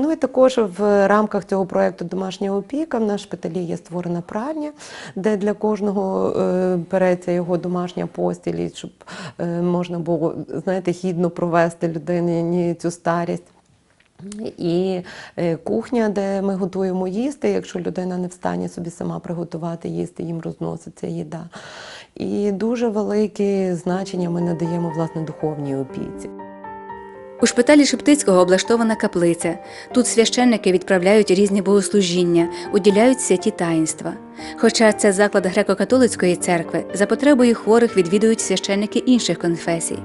Ну і також в рамках цього проекту Домашня опіка в нашій шпиталі є створена пральня, де для кожного е, береться його домашня постіль, щоб е, можна було знаєте, гідно провести людині цю старість. І е, кухня, де ми готуємо їсти. Якщо людина не встане собі сама приготувати їсти, їм розноситься їда. І дуже велике значення ми надаємо власне духовній опіці. У шпиталі Шептицького облаштована каплиця. Тут священники відправляють різні богослужіння, уділяють святі таїнства. Хоча це заклад греко-католицької церкви, за потребою хворих відвідують священники інших конфесій.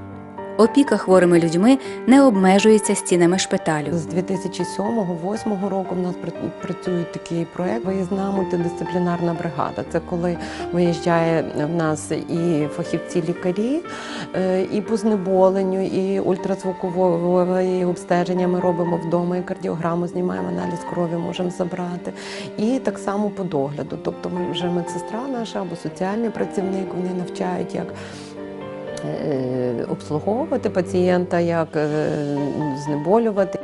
Опіка хворими людьми не обмежується стінами шпиталю. З 2007-2008 року в нас працює такий проект Виїзна мультидисциплінарна бригада. Це коли виїжджає в нас і фахівці-лікарі, е, і по знеболенню, і ультразвукове обстеження ми робимо вдома, і кардіограму знімаємо, аналіз крові можемо забрати. І так само по догляду. Тобто вже медсестра наша або соціальний працівник, вони навчають, як е, обслуговувати пацієнта, як е, знеболювати.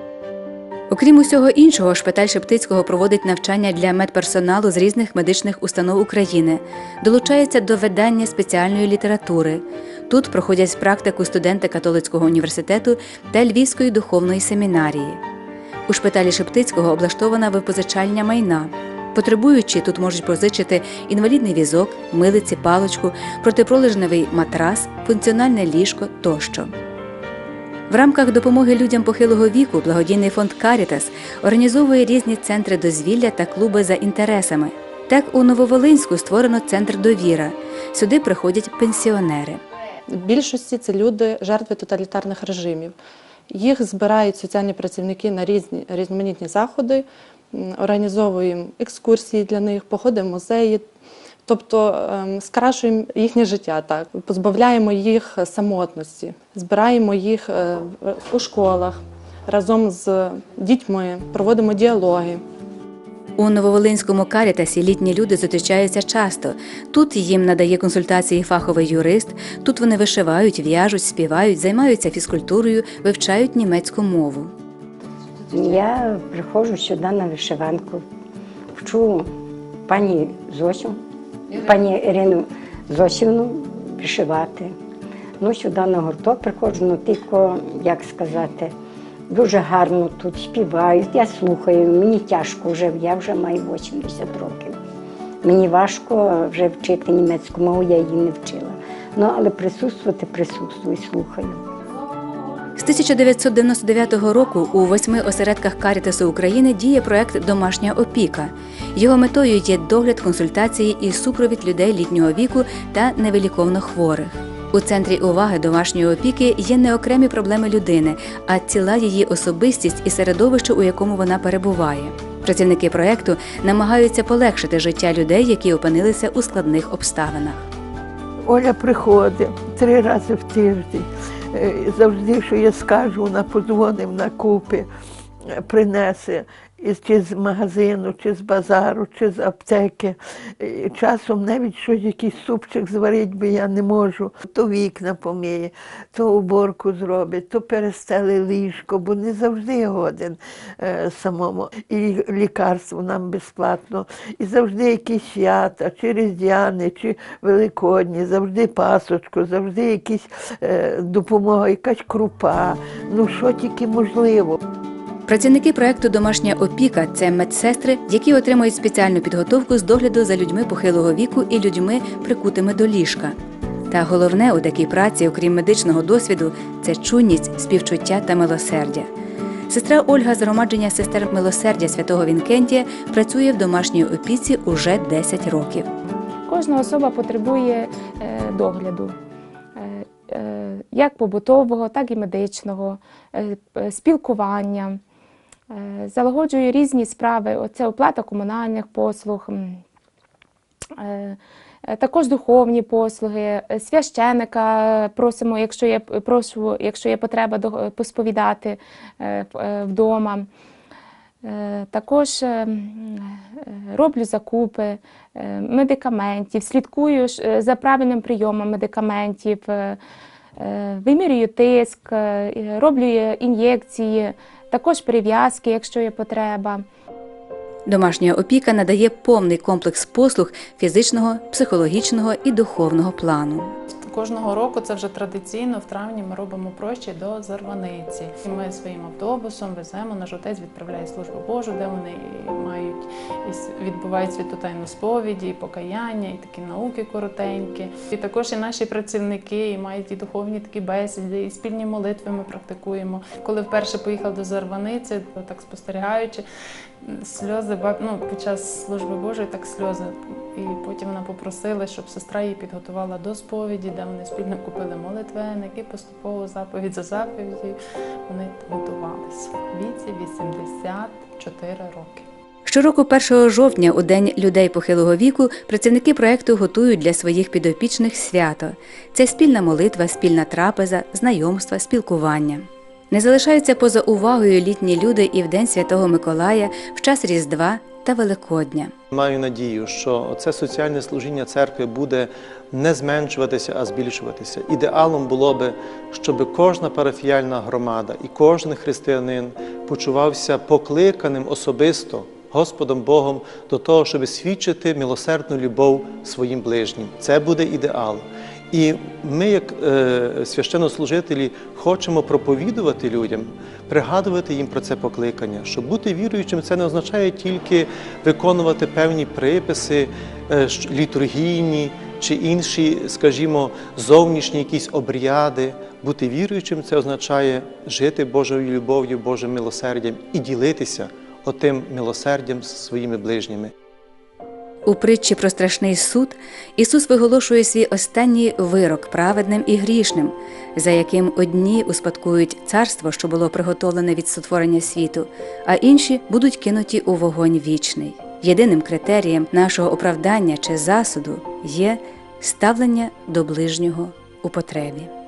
Окрім усього іншого, шпиталь Шептицького проводить навчання для медперсоналу з різних медичних установ України, долучається до видання спеціальної літератури. Тут проходять практику студенти католицького університету та Львівської духовної семінарії. У шпиталі Шептицького облаштована випозичальня майна. Потребуючі тут можуть позичити інвалідний візок, милиці, паличку, протипролежневий матрас, функціональне ліжко тощо. В рамках допомоги людям похилого віку благодійний фонд Карітас організовує різні центри дозвілля та клуби за інтересами. Так у Нововолинську створено центр довіра. Сюди приходять пенсіонери. В більшості це люди жертви тоталітарних режимів. Їх збирають соціальні працівники на різні різноманітні заходи, організовуємо екскурсії для них, походи в музеї, тобто ем, скрашуємо їхнє життя, так, позбавляємо їх самотності, збираємо їх е, у школах разом з дітьми, проводимо діалоги. У Нововолинському карітасі літні люди зустрічаються часто. Тут їм надає консультації фаховий юрист. Тут вони вишивають, в'яжуть, співають, займаються фізкультурою, вивчають німецьку мову. Я приходжу сюди на вишиванку, вчу пані Зосю, пані Ірину Зосівну вишивати. Ну, сюди на гурток приходжу, ну тільки, як сказати, дуже гарно тут співають, я слухаю, мені тяжко вже, я вже маю 80 років. Мені важко вже вчити німецьку мову, я її не вчила. Ну, але присутствувати присутствую, слухаю. З 1999 року у восьми осередках Карітасу України діє проект Домашня опіка. Його метою є догляд, консультації і супровід людей літнього віку та невиліковно хворих. У центрі уваги домашньої опіки є не окремі проблеми людини, а ціла її особистість і середовище, у якому вона перебуває. Працівники проекту намагаються полегшити життя людей, які опинилися у складних обставинах. Оля приходить три рази в тиждень. Е, Завжди, що я скажу, вона подзвонить на купи, принесе чи з магазину, чи з базару, чи з аптеки. Часом навіть щось, якийсь супчик зварить, бо я не можу. То вікна поміє, то уборку зробить, то перестели ліжко, бо не завжди годен е, самому. І лікарство нам безплатно. І завжди якісь свята, чи різдвяни, чи великодні, завжди пасочку, завжди якісь е, допомога, якась крупа. Ну що тільки можливо. Працівники проекту Домашня опіка це медсестри, які отримують спеціальну підготовку з догляду за людьми похилого віку і людьми, прикутими до ліжка. Та головне у такій праці, окрім медичного досвіду, це чуйність, співчуття та милосердя. Сестра Ольга з громадження сестер милосердя святого Вінкентія працює в домашній опіці уже 10 років. Кожна особа потребує е, догляду. Е, е, Як побутового, так і медичного, спілкування, Е, залагоджує різні справи. Оце оплата комунальних послуг, е, е, також духовні послуги, священика просимо, якщо є, прошу, якщо є потреба посповідати вдома. Також роблю закупи медикаментів, слідкую за правильним прийомом медикаментів, вимірюю тиск, роблю ін'єкції, також прив'язки, якщо є потреба. Домашня опіка надає повний комплекс послуг фізичного, психологічного і духовного плану. Кожного року це вже традиційно в травні ми робимо прощі до Зарваниці. Ми своїм автобусом веземо наш отець відправляє службу Божу, де вони і і відбувають святотайну сповіді, і покаяння, і такі науки коротенькі. І також і наші працівники і мають і духовні такі бесіди, і спільні молитви ми практикуємо. Коли вперше поїхав до Зарваниці, то так спостерігаючи, сльози ну, під час служби Божої так сльози. І потім вона попросила, щоб сестра її підготувала до сповіді, де вони спільно купили молитвеник і поступово заповідь за заповіді вони готувалися. Віці 84 роки. Щороку 1 жовтня, у День людей похилого віку, працівники проекту готують для своїх підопічних свято. Це спільна молитва, спільна трапеза, знайомства, спілкування. Не залишаються поза увагою літні люди і в День Святого Миколая, в час Різдва та Великодня. Маю надію, що це соціальне служіння церкви буде не зменшуватися, а збільшуватися. Ідеалом було би, щоб кожна парафіяльна громада і кожен християнин почувався покликаним особисто Господом Богом до того, щоб свідчити милосердну любов своїм ближнім. Це буде ідеал. І ми, як е, священнослужителі, хочемо проповідувати людям, пригадувати їм про це покликання. Щоб бути віруючим, це не означає тільки виконувати певні приписи е, літургійні чи інші, скажімо, зовнішні якісь обряди. Бути віруючим це означає жити Божою любов'ю, Божим милосердям і ділитися отим милосердям з своїми ближніми. У притчі про страшний суд Ісус виголошує свій останній вирок праведним і грішним, за яким одні успадкують царство, що було приготовлене від сотворення світу, а інші будуть кинуті у вогонь вічний. Єдиним критерієм нашого оправдання чи засуду є ставлення до ближнього у потребі.